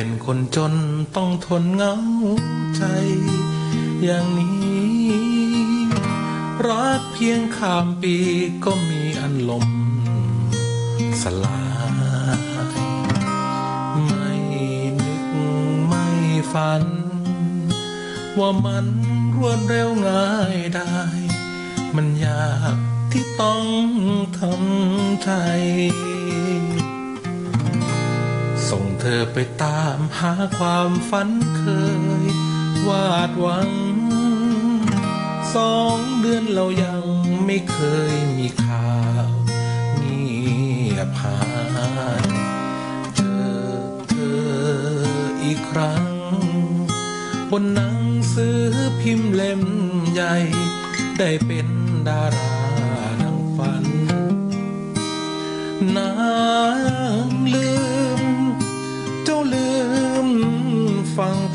เป็นคนจนต้องทนเงาใจ อย่างนี้ รักเพียงข้ามปีก็มีอันลมสลาย ไม่นึกไม่ฝัน ว่ามันรวดเร็วง่ายได้ มันยากที่ต้องทำใจ ส่งเธอไปตามหาความฝันเคยวาดหวัง สองเดือนเรายังไม่เคยมีข่าวเงียบหายเจอเธออีกครั้ง บนหนังสือพิมพ์เล่มใหญ่ได้เป็นดารา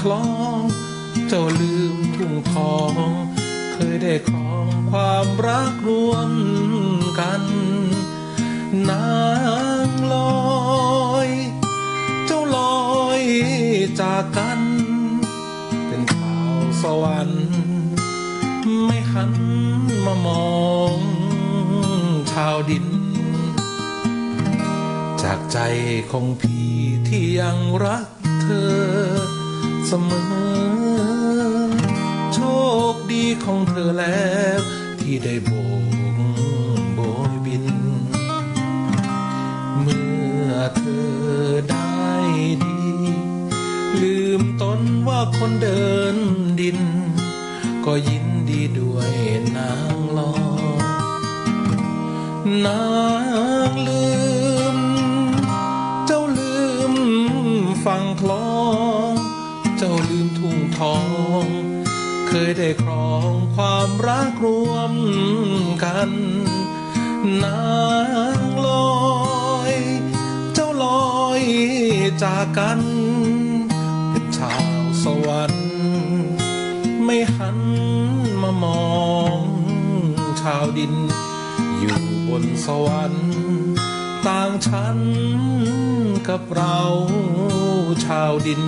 คล้อง เจ้าลืมทุ่งทอง เคยได้ครองความรักรวมกัน นางลอย เจ้าลอยจากกัน เป็นข่าวสวรรค์ ไม่หันมามองชาวดิน จากใจของพี่ที่ยังรักเธอ สมอ โชคดีของเธอแล้ว ที่ได้โบกโบยบิน เมื่อเธอได้ดี ลืมตนว่าคนเดินดิน ก็ยินดีด้วยนางลอนางลื ลืมทุ่งทอง เคยได้ครองความรักรวมกัน นางลอย เจ้าลอยจากกันเป็นชาวสวรรค์ ไม่หันมามองชาวดิน อยู่บนสวรรค์ ต่างชั้นกับเราชาวดิน